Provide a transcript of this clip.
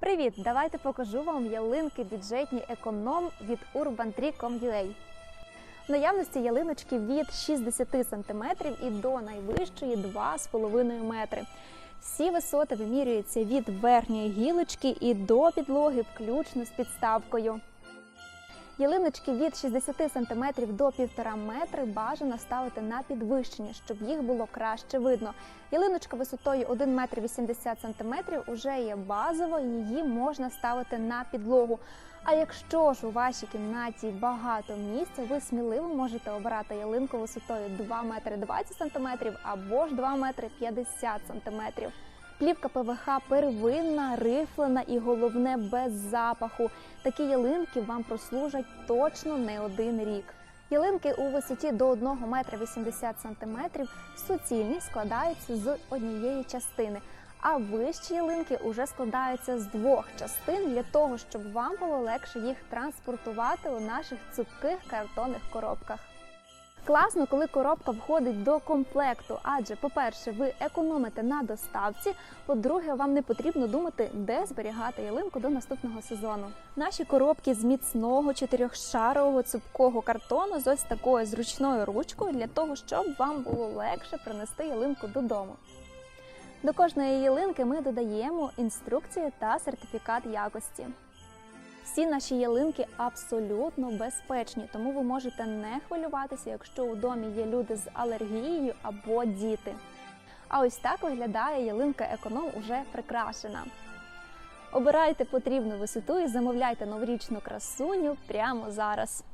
Привіт! Давайте покажу вам ялинки бюджетні економ від urbantree.com.ua. В наявності ялиночки від 60 см і до найвищої 2,5 метри. Всі висоти вимірюються від верхньої гілочки і до підлоги, включно з підставкою. Ялиночки від 60 см до 1,5 метри бажано ставити на підвищення, щоб їх було краще видно. Ялиночка висотою 1 метр 80 см уже є базово, її можна ставити на підлогу. А якщо ж у вашій кімнаті багато місця, ви сміливо можете обирати ялинку висотою 2 метри 20 см або ж 2 метри 50 см. Плівка ПВХ первинна, рифлена і головне без запаху. Такі ялинки вам прослужать точно не один рік. Ялинки у висоті до 1 метра 80 см суцільні складаються з однієї частини, а вищі ялинки уже складаються з двох частин для того, щоб вам було легше їх транспортувати у наших цупких картонних коробках. Класно, коли коробка входить до комплекту, адже, по-перше, ви економите на доставці. По-друге, вам не потрібно думати, де зберігати ялинку до наступного сезону. Наші коробки з міцного чотирьохшарового цупкого картону з ось такою зручною ручкою для того, щоб вам було легше принести ялинку додому. До кожної ялинки ми додаємо інструкцію та сертифікат якості. Всі наші ялинки абсолютно безпечні, тому ви можете не хвилюватися, якщо у домі є люди з алергією або діти. А ось так виглядає ялинка економ уже прикрашена. Обирайте потрібну висоту і замовляйте новорічну красуню прямо зараз.